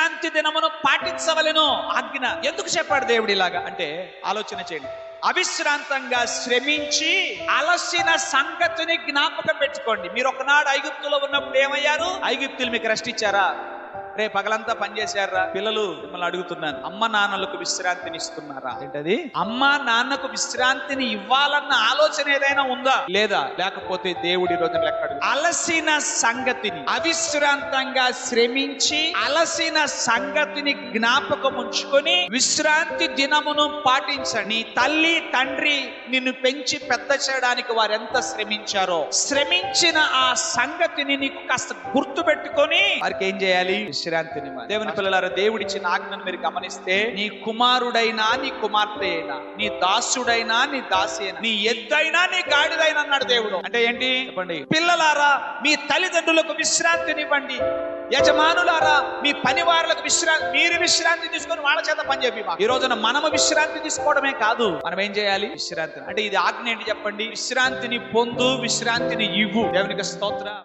విశ్రాంతి దినమును పాటించవలను ఆజ్ఞ. ఎందుకు చెప్పాడు దేవుడు ఇలాగా? అంటే ఆలోచన చేయండి. అవిశ్రాంతంగా శ్రమించి అలసిన సంగతిని జ్ఞాపకం పెట్టుకోండి. మీరు ఒకనాడు ఐగుప్తులో ఉన్నప్పుడు ఏమయ్యారు? ఐగుప్తులు మీకు రెస్ట్ ఇచ్చారా? రే పగలంతా పనిచేశారా పిల్లలు మిమ్మల్ని అడుగుతున్నాను. అమ్మ నాన్నలకు విశ్రాంతిని ఇస్తున్నారా? ఏంటది? అమ్మ నాన్నకు విశ్రాంతిని ఇవ్వాలన్న ఆలోచన ఏదైనా ఉందా? లేదా? లేకపోతే దేవుడి రోజున లెక్క అడుగు. అలసిన సంగతిని అవిశ్రాంతంగా శ్రమించి అలసిన సంగతిని జ్ఞాపకం ఉంచుకొని విశ్రాంతి దినమును పాటించండి. నీ తల్లి తండ్రి నిన్ను పెంచి పెద్ద చేయడానికి వారు ఎంత శ్రమించారో. శ్రమించిన ఆ సంగతిని నీకు కాస్త గుర్తు పెట్టుకొని వారికి ఏం చేయాలి? విశ్రాంతిని దేవుని పిల్లలారా దేవుడిచ్చిన ఆజ్ఞను మీరు గమనిస్తే నీ కుమారుడైనా నీ కుమార్తె అయినా నీ దాసుడైనా నీ దాసి అయినా నీ ఎద్దైనా నీ గాడిదైనా అన్నాడు దేవుడు. అంటే ఏంటి? చెప్పండి. పిల్లలారా మీ తల్లిదండ్రులకు విశ్రాంతినివ్వండి యజమానులారా మీ పని వారులకు విశ్రాంతి మీరు విశ్రాంతి తీసుకొని వాళ్ళ చేత పని చెప్పి ఈ రోజున మనము విశ్రాంతి తీసుకోవడమే కాదు. మనం ఏం చేయాలి? విశ్రాంతి అంటే ఇది ఆజ్ఞ ఏంటి చెప్పండి? విశ్రాంతిని పొందు విశ్రాంతిని ఇవ్వు. దేవునికి స్తోత్ర.